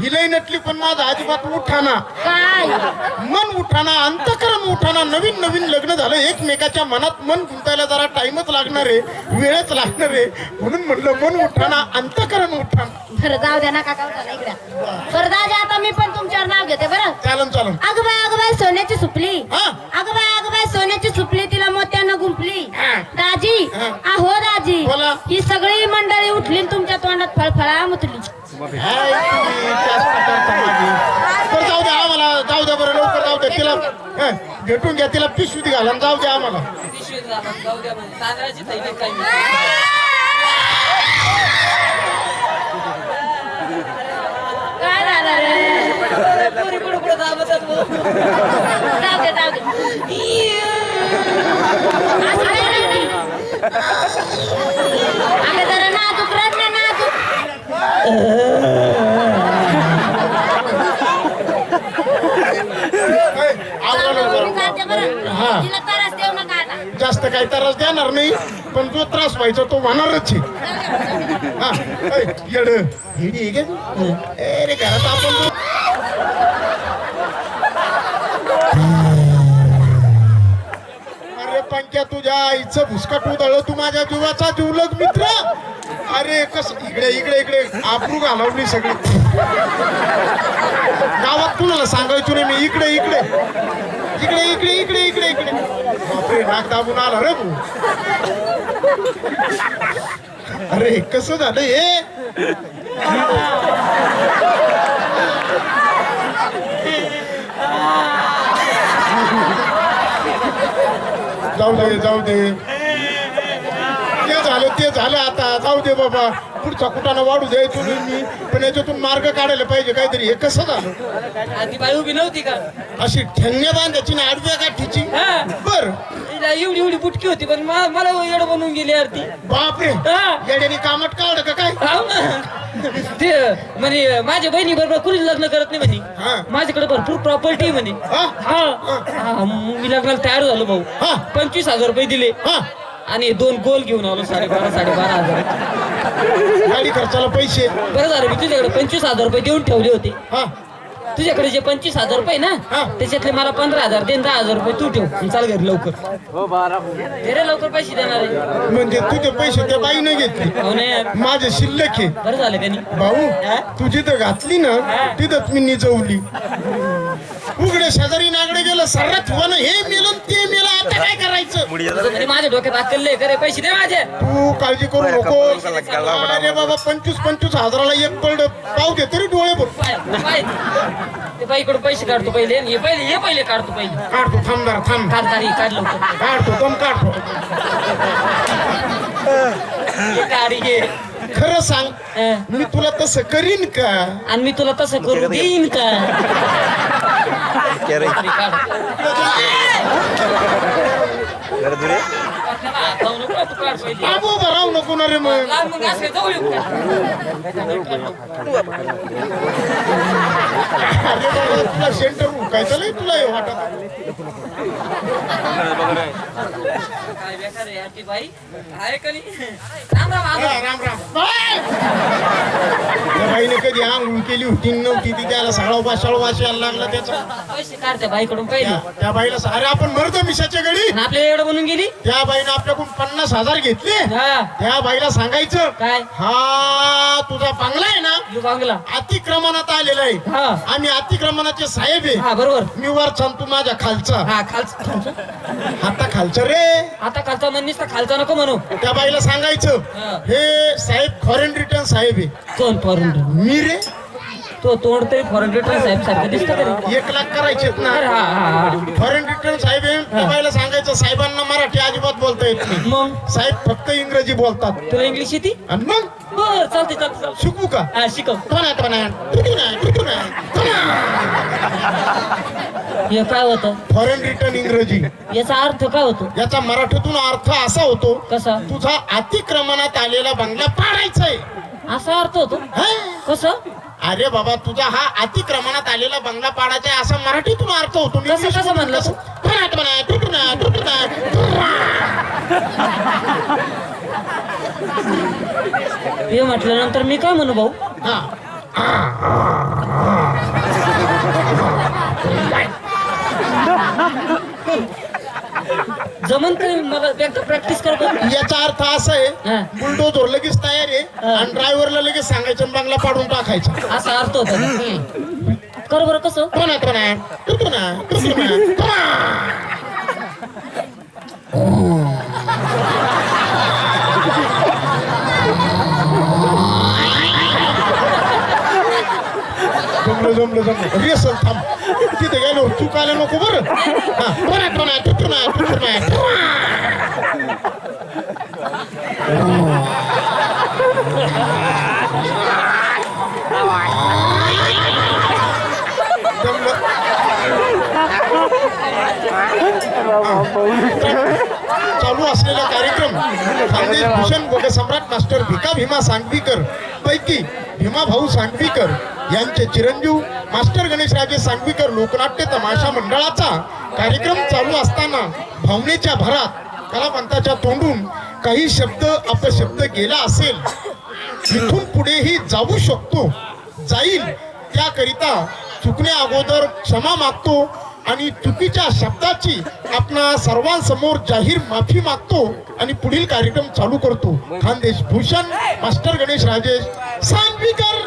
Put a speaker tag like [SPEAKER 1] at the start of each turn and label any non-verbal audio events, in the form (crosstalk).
[SPEAKER 1] हिलही नटली पण माझा अजिबात उठाना.
[SPEAKER 2] काय?
[SPEAKER 1] मन उठाना अंतकरण उठाना नवीन नवीन लग्न झालं. एकमेकाच्या मनात मन गुंतायला जरा टाइमच लागणार आहे वेळच लागणार आहे. म्हणून म्हणलं मन उठाना अंतकरण उठाना.
[SPEAKER 2] बरं जाऊ द्या ना काका चला इकडे. बरं दादा आता मी पण तुमच्यावर नाव घेते बरं?
[SPEAKER 1] चालन चालन.
[SPEAKER 2] अगं बाय अगं बाय सोन्याची सुपली.
[SPEAKER 1] हा.
[SPEAKER 2] अगं बाय अगं बाय सोन्याची सुपली तिला मोत्यानं गुंपली
[SPEAKER 1] हा.
[SPEAKER 2] दाजी
[SPEAKER 1] हा.
[SPEAKER 2] दाजी
[SPEAKER 1] बोला.
[SPEAKER 2] ही सगळी मंडळी उठली आणि तुमच्या तोंडात फळफळा मुतली.
[SPEAKER 1] बरं जाऊ द्या आम्हाला जाऊ द्या बरं लवकर जाऊ द्या तिला हं, भेटून घ्या तिला पिशवीत घाला आणि जाऊ द्या आम्हाला.
[SPEAKER 3] पिशवीत घालून जाऊ द्या तांदळाची थैली काही नाही.
[SPEAKER 2] काय झालं रे?
[SPEAKER 3] पोरी पुढं पुढं दाबतात मग.
[SPEAKER 2] जाऊ दे जाऊ दे. असं काय नाही. अगं जरा नाजूक रड ना
[SPEAKER 1] हा.
[SPEAKER 2] त्रास देऊ नका आता
[SPEAKER 1] जास्त काही त्रास देणार नाही पण जो त्रास व्हायचा तो होणारच आहे. हा, ऐ, येड. हिडी आहे का ए रे घरात आपण अरे पंक्या तुझ्या आईचं भुसका तू दळ तू माझ्या जीवाचा जीवलग मित्र. अरे कस इकडे इकडे इकडे. आबरू घालवली सगळी. गावात कुणाला सांगायचो नाही मी? इकडे इकडे. इकडे इकडे इकडे इकडे इकडे. बापरे नाक दाबून आला रे तू अरे कसं झालं हे? जाऊ दे जाऊ दे. ते झालं आता जाऊ दे बाबा. पुढचा कुठाना वाढू द्यायचो नाही मी पण याच्यातून मार्ग काढायला पाहिजे काहीतरी. हे कसं झालं?
[SPEAKER 3] बाई उभी नव्हती का?
[SPEAKER 1] अशी ठेंगण्या बांधायची ना आडव्या गाठीची.
[SPEAKER 3] हा.
[SPEAKER 1] बर.
[SPEAKER 3] एवढी एवढी बुटकी होती पण मला येड बनवून गेली यार ती
[SPEAKER 1] बापरे. येड्याने कामट काढलं का काय?
[SPEAKER 3] ते म्हणे माझ्या बहिणी बरोबर कुणी लग्न करत नाही
[SPEAKER 1] हा.
[SPEAKER 3] म्हणे माझ्याकडे भरपूर प्रॉपर्टी म्हणे.
[SPEAKER 1] हा?
[SPEAKER 3] मी लग्नाला तयार झालो भाऊ.
[SPEAKER 1] हा.
[SPEAKER 3] पंचवीस हजार रुपये दिले.
[SPEAKER 1] हा.
[SPEAKER 3] आणि दोन गोल घेऊन आलो साडेबारा साडेबारा हजार.
[SPEAKER 1] गाडी खर्चाला पैसे.
[SPEAKER 3] बरं झालं मी तुझ्याकडे पंचवीस हजार रुपये देऊन ठेवले होते.
[SPEAKER 1] हा.
[SPEAKER 3] तुझ्याकडे जे पंचवीस हजार रुपये ना
[SPEAKER 1] हा.
[SPEAKER 3] त्याच्यातले मला पंधरा हजार दे दहा हजार रुपये तू ठेव. आणि चाल घरी लवकर. दे रे लवकर पैसे देणार आहे.
[SPEAKER 1] म्हणजे तुझे पैसे त्या बाईने घेतले.
[SPEAKER 3] हो
[SPEAKER 1] माझे शिल्लक आहे.
[SPEAKER 3] बरं झालं नाही?
[SPEAKER 1] भाऊ
[SPEAKER 3] हा?
[SPEAKER 1] तू जिथं घातली ना तिथंच मी निजवली. उघडे शेजारी नागडे गेलं सर्रात हे मेलं ते मेलं. आता काय करायचं?
[SPEAKER 3] तुझं म्हणे माझ्या डोक्यात अक्कल करे पैसे दे माझे.
[SPEAKER 1] तू काळजी करू नको अरे बाबा पंचवीस पंचवीस हजाराला एक पड पाव घे तरी डोळे
[SPEAKER 3] ते बाईकडून पैसे काढतो पहिले आणि हे पहिले हे पहिले काढतो पहिले.
[SPEAKER 1] काढतो थांब जरा थांब.
[SPEAKER 3] काढ तारी काढ लवकर.
[SPEAKER 1] काढतो दम काढतो.
[SPEAKER 3] हे काढ हे
[SPEAKER 1] खरं सांग. मी तुला तसं करीन का?
[SPEAKER 3] आणि मी तुला तसं करू देईन का? काढ पहिले.
[SPEAKER 1] बाबू उभा राहू नको ना रे मग? अरे बाबा तुला सेंटर उकायचं नाही तुला हे वाटत
[SPEAKER 3] काय बेकार आहे यार ती बाई? आहे का नाही? राम राम आबा.
[SPEAKER 1] राम राम. बाय! त्या बाईने कधी आंघोळ केली होती नव्हती ती त्याला सगळा लागला त्याचा.
[SPEAKER 3] पैसे काढते बाईकडून पहिले.
[SPEAKER 1] त्या- त्या बाईला सा- अरे आपण मरतो मिशाच्या गडी
[SPEAKER 3] आणि आपल्या एवढं बनून गेली?
[SPEAKER 1] त्या बाईने आपल्याकडून पन्नास हजार घेतले.
[SPEAKER 3] हा.
[SPEAKER 1] त्या बाईला सांगायचं
[SPEAKER 3] काय?
[SPEAKER 1] हा तुझा बांगला आहे ना?
[SPEAKER 3] यो बांगला.
[SPEAKER 1] अतिक्रमणात आलेला आहे.
[SPEAKER 3] हा.
[SPEAKER 1] आम्ही अतिक्रमणाचे साहेब आहे.
[SPEAKER 3] हा बरोबर.
[SPEAKER 1] मी वर तू माझ्या खालचा.
[SPEAKER 3] हा खालचा. खालचा.
[SPEAKER 1] आता खालचं रे.
[SPEAKER 3] आता खालचा म्हणलीस तर खालचा नको म्हणू.
[SPEAKER 1] त्या बाईला सांगायचं
[SPEAKER 3] हा.
[SPEAKER 1] हे साहेब फॉरेन रिटर्न साहेब आहे.
[SPEAKER 3] कोण फॉरेन
[SPEAKER 1] मी रे.
[SPEAKER 3] तो तोंड तरी फॉरेन रिटर्न साहेब सारखं दिसतं तरी.
[SPEAKER 1] एक लाख करायचेत ना.
[SPEAKER 3] अरे हा हा हा.
[SPEAKER 1] फॉरेन रिटर्न साहेब आहे. त्या बाईला सांगायचं साहेबांना मराठी अजिबात बोलता येत नाही.
[SPEAKER 3] मग?
[SPEAKER 1] साहेब फक्त इंग्रजी बोलतात.
[SPEAKER 3] तुला इंग्लिश येते?
[SPEAKER 1] आणि मग?
[SPEAKER 3] बर चालते चालते चालते
[SPEAKER 1] शिकू का?
[SPEAKER 3] हा शिकव.
[SPEAKER 1] कोणा कोणा तुझी नाही तुझी नाही
[SPEAKER 3] हे काय होतं?
[SPEAKER 1] फॉरेन रिटर्न इंग्रजी.
[SPEAKER 3] याचा अर्थ काय होतो?
[SPEAKER 1] याचा मराठीतून अर्थ असा होतो
[SPEAKER 3] कसा?
[SPEAKER 1] तुझा अतिक्रमणात आलेला बंगला पाडायचा आहे
[SPEAKER 3] असा अर्थ होतो?
[SPEAKER 1] हा?
[SPEAKER 3] कसं?
[SPEAKER 1] अरे बाबा तुझा हा अतिक्रमणात आलेला बंगला पाडायचा आहे असा मराठीतून अर्थ होतो.
[SPEAKER 3] कसं- कसं म्हणलं तू?
[SPEAKER 1] फनाट म्हणा, तुटू ना, तुटू ना, तुटू ना.
[SPEAKER 3] हे म्हटल्यानंतर मी काय म्हणू भाऊ?
[SPEAKER 1] हा. (laughs)
[SPEAKER 3] जमन तरी एकदा प्रॅक्टिस कर बरं.
[SPEAKER 1] याचा अर्थ असा आहे
[SPEAKER 3] हा.
[SPEAKER 1] बुलडोजर लगेच तयार आहे आणि ड्रायव्हरला लगेच सांगायचं बंगला पाडून टाकायचा.
[SPEAKER 3] असा अर्थ होता. कर बरं कसं?
[SPEAKER 1] कोणा कोणा तू कोणा जमलं जमलं जमलं. रिहर्सल थांब. तिथे गेलो चूक नको बरं. चालू असलेला कार्यक्रम. भूषण व सम्राट मास्टर भिका भीमा सांगवीकर पैकी भीमाभाऊ सांगवीकर यांचे चिरंजीव मास्टर गणेश राजे सांगवीकर लोकनाट्य तमाशा मंडळाचा कार्यक्रम चालू असताना भावनेच्या भरात कलावंताच्या तोंडून काही शब्द अपशब्द गेला असेल. तिथून पुढेही जाऊ शकतो जाईल त्याकरिता चुकण्या अगोदर क्षमा मागतो आणि चुकीच्या शब्दाची आपणा सर्वांसमोर जाहीर माफी मागतो आणि पुढील कार्यक्रम चालू करतो. खानदेश भूषण मास्टर गणेश राजेश सांगवीकर